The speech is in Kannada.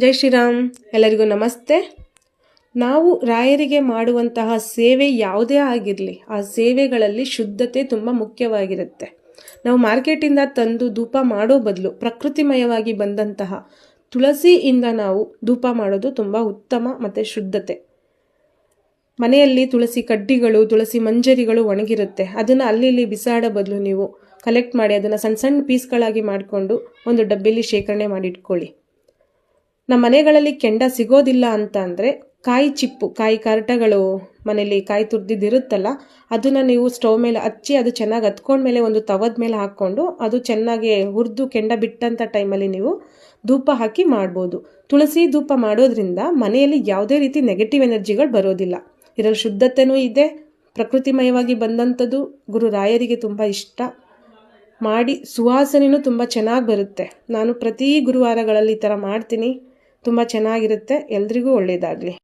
ಜೈ ಶ್ರೀರಾಮ್. ಎಲ್ಲರಿಗೂ ನಮಸ್ತೆ. ನಾವು ರಾಯರಿಗೆ ಮಾಡುವಂತಹ ಸೇವೆ ಯಾವುದೇ ಆಗಿರಲಿ, ಆ ಸೇವೆಗಳಲ್ಲಿ ಶುದ್ಧತೆ ತುಂಬ ಮುಖ್ಯವಾಗಿರುತ್ತೆ. ನಾವು ಮಾರ್ಕೆಟಿಂದ ತಂದು ಧೂಪ ಮಾಡೋ ಬದಲು, ಪ್ರಕೃತಿಮಯವಾಗಿ ಬಂದಂತಹ ತುಳಸಿಯಿಂದ ನಾವು ಧೂಪ ಮಾಡೋದು ತುಂಬ ಉತ್ತಮ ಮತ್ತು ಶುದ್ಧತೆ. ಮನೆಯಲ್ಲಿ ತುಳಸಿ ಕಡ್ಡಿಗಳು, ತುಳಸಿ ಮಂಜರಿಗಳು ಒಣಗಿರುತ್ತೆ. ಅದನ್ನು ಅಲ್ಲಿ ಇಲ್ಲಿ ಬಿಸಾಡೋ ಬದಲು ನೀವು ಕಲೆಕ್ಟ್ ಮಾಡಿ, ಅದನ್ನು ಸಣ್ಣ ಸಣ್ಣ ಪೀಸ್ಗಳಾಗಿ ಮಾಡಿಕೊಂಡು ಒಂದು ಡಬ್ಬಿಲಿ ಶೇಖರಣೆ ಮಾಡಿ ಇಟ್ಕೊಳ್ಳಿ. ನಮ್ಮ ಮನೆಗಳಲ್ಲಿ ಕೆಂಡ ಸಿಗೋದಿಲ್ಲ ಅಂತ ಅಂದರೆ ಕಾಯಿ ಚಿಪ್ಪು, ಕಾಯಿ ಕರಟಗಳು ಮನೇಲಿ ಕಾಯಿ ತುರ್ದಿದ್ದಿರುತ್ತಲ್ಲ ಅದನ್ನು ನೀವು ಸ್ಟವ್ ಮೇಲೆ ಹಚ್ಚಿ ಅದು ಚೆನ್ನಾಗಿ ಹತ್ಕೊಂಡ್ಮೇಲೆ ಒಂದು ತವದ ಮೇಲೆ ಹಾಕ್ಕೊಂಡು ಅದು ಚೆನ್ನಾಗಿ ಹುರಿದು ಕೆಂಡ ಬಿಟ್ಟಂಥ ಟೈಮಲ್ಲಿ ನೀವು ಧೂಪ ಹಾಕಿ ಮಾಡ್ಬೋದು. ತುಳಸಿ ಧೂಪ ಮಾಡೋದ್ರಿಂದ ಮನೆಯಲ್ಲಿ ಯಾವುದೇ ರೀತಿ ನೆಗೆಟಿವ್ ಎನರ್ಜಿಗಳು ಬರೋದಿಲ್ಲ. ಇದರಲ್ಲಿ ಶುದ್ಧತೆಯೂ ಇದೆ, ಪ್ರಕೃತಿಮಯವಾಗಿ ಬಂದಂಥದ್ದು ಗುರು ರಾಯರಿಗೆ ತುಂಬ ಇಷ್ಟ. ಮಾಡಿ ಸುವಾಸನೆಯೂ ತುಂಬ ಚೆನ್ನಾಗಿ ಬರುತ್ತೆ. ನಾನು ಪ್ರತಿ ಗುರುವಾರಗಳಲ್ಲಿ ಈ ಥರ ಮಾಡ್ತೀನಿ. ತುಂಬ ಚೆನ್ನಾಗಿರುತ್ತೆ. ಎಲ್ರಿಗೂ ಒಳ್ಳೆಯದಾಗಲಿ